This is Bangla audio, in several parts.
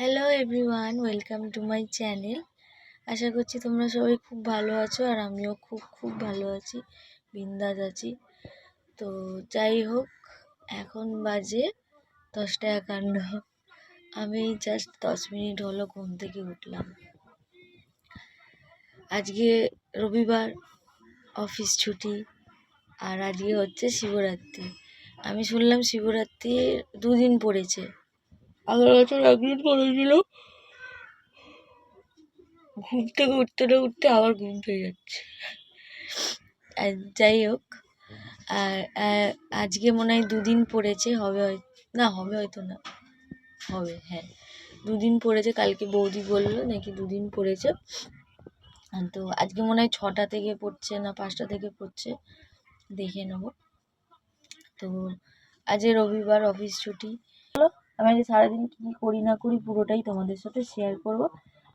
Hello everyone welcome to my channel আশা করছি তোমরা সবাই খুব ভালো আছো আর আমিও খুব খুব ভালো আছি, বিন্দাস আছি। তো যাই হোক, এখন বাজে দশটা একান্ন। আমি জাস্ট দশ মিনিট হলো ঘুম থেকে উঠলাম। আজকে রবিবার অফিস ছুটি আর আজকে হচ্ছে শিবরাত্রি। আমি শুনলাম শিবরাত্রি দুদিন পড়েছে। আগের বছর একদিন পড়েছিল ঘুম থেকে উঠতে না উঠতে আবার ঘুম পেয়ে যাচ্ছে। যাই হোক আর আজকে মনে হয় দুদিন পড়েছে, হবে হয়, না, হবে হয়তো না, হবে হ্যাঁ। দুদিন পড়েছে, কালকে বৌদি বলল নাকি দুদিন পড়েছে। তো আজকে মনে হয় ছটা থেকে পড়ছে না পাঁচটা থেকে পড়ছে, দেখে নেব। তো আজ রবিবার, অফিস ছুটি। আমি আজকে সারাদিন কী করি না করি পুরোটাই তোমাদের সাথে শেয়ার করব।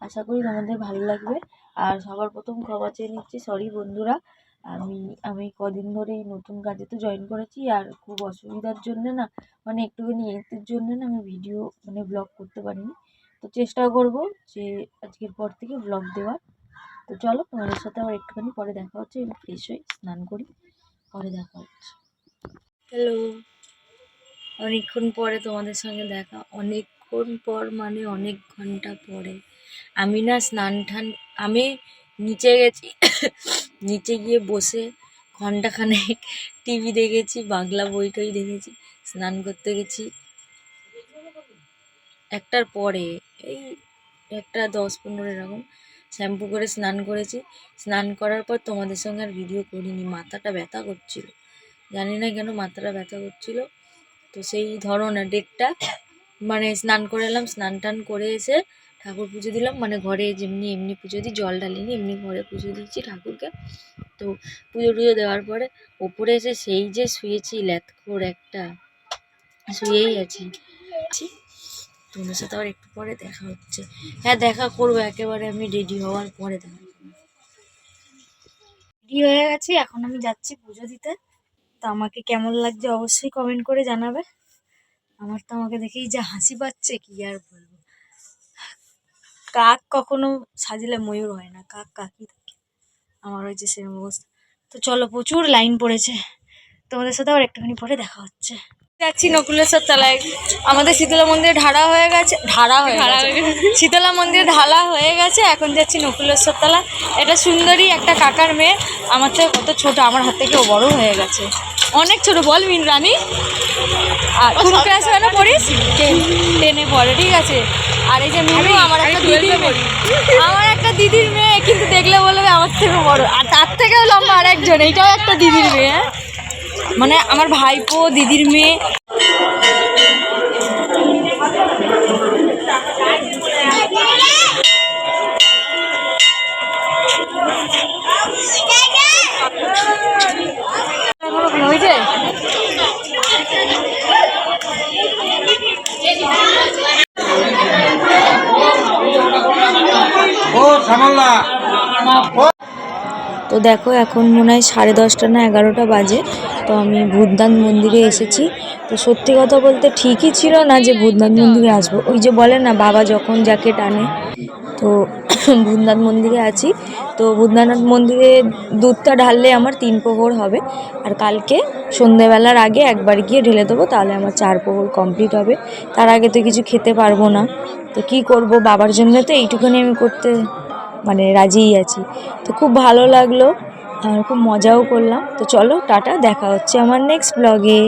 আশা করি তোমাদের ভালো লাগবে। আর সবার প্রথম ক্ষমা চেয়ে নিচ্ছি সরি বন্ধুরা। আমি আমি কদিন ধরেই নতুন কাজে তো জয়েন করেছি আর খুব অসুবিধার জন্য না মানে একটুখানি এর জন্য না আমি ভিডিও মানে ব্লগ করতে পারিনি। তো চেষ্টা করব যে আজকের পর থেকে ব্লগ দেওয়ার। তো চলো তোমাদের সাথে আবার একটুখানি পরে দেখা হচ্ছে। আমি ফ্রেশ হয়ে স্নান করি, পরে দেখা হচ্ছে। হ্যালো অনেকক্ষণ পরে তোমাদের সঙ্গে দেখা। অনেকক্ষণ পর মানে অনেক ঘণ্টা পরে। আমি না স্নান টান আমি নিচে গেছি, নিচে গিয়ে বসে ঘন্টাখানেক টিভি দেখেছি, বাংলা বই টই দেখেছি, স্নান করতে গেছি। একটার পরে, এই একটা দশ পনেরো এরকম শ্যাম্পু করে স্নান করেছি। স্নান করার পর তোমাদের সঙ্গে আর ভিডিও করিনি, মাথাটা ব্যথা করছিল। জানি না কেন মাথাটা ব্যথা করছিল। তো সেই ধরো না ডেটটা মানে স্নান করে এলাম, স্নান টান করে এসে ঠাকুর পুজো দিলাম। মানে ঘরে যেমনি এমনি পুজো দিই, জল ঢালিনি, এমনি ঘরে পুজো দিয়েছি ঠাকুরকে। তো পুজো টুজো দেওয়ার পরে ওপরে এসে সেই যে শুয়েছি ল্যাথখোর একটা, শুয়েই আছি। তোমার সাথে আবার একটু পরে দেখা হচ্ছে। হ্যাঁ দেখা করব, একেবারে আমি রেডি হওয়ার পরে দেখা রেডি হয়ে গেছি, এখন আমি যাচ্ছি পুজো দিতে। তো আমাকে কেমন লাগছে অবশ্যই কমেন্ট করে জানাবে। আমার তো আমাকে দেখেই যা হাসি পাচ্ছে কি আর বলব। কাক কখনো সাজলে ময়ূর হয় না কাক কাকই থাকে। আমার হয়েছে সেরকম অবস্থা। তো চলো প্রচুর লাইন পড়েছে। তোমাদের সাথে আবার একটুখানি পরে দেখা হচ্ছে। যাচ্ছি নকুলেশ্বর তলায়। আমাদের শীতলা মন্দির ঢালা হয়ে গেছে ঢালা হয়ে গেছে। শীতলা মন্দির ঢালা হয়ে গেছে এখন যাচ্ছি নকুলেশ্বর তলা এটা সুন্দরী একটা কাকার মেয়ে আমার থেকে কত ছোট আমার হাত থেকে বড় হয়ে গেছে। অনেক ছোট বল মিন রানি। আর কোন ক্লাসে কেন পড়িস? টেন টেনে পড়ে ঠিক আছে। আর এই যে মিনু আমার একটা দিদির মেয়ে। আমার একটা দিদির মেয়ে কিন্তু দেখলে বলবে আমার থেকে বড়। আর তার থেকেও লম্বা আর একজন এইটাও একটা দিদির মেয়ে হ্যাঁ? মানে আমার ভাইপো দিদির মেয়ে। তো দেখো, এখন মনে হয় সাড়ে দশটা না এগারোটা বাজে। তো আমি ভূতদান মন্দিরে এসেছি। তো সত্যি কথা বলতে ঠিকই ছিল না যে ভূতনাথ মন্দিরে আসব। ওই যে বলে না, বাবা যখন যাকে টানে, তো ভূতনাথ মন্দিরে আছি। তো ভূতনাথ মন্দিরে দুধটা ঢাললে আমার তিন প্রহর হবে। আর কালকে সন্ধেবেলার আগে একবার গিয়ে ঢেলে দেবো, তাহলে আমার চার প্রহর কমপ্লিট হবে। তার আগে তো কিছু খেতে পারব না। তো কি করব? বাবার জন্য তো এইটুকুনি আমি করতে মানে রাজিই আছি। তো খুব ভালো লাগল আর খুব মজাও করলাম। তো চলো টাটা, দেখা হচ্ছে আমার নেক্সট ব্লগে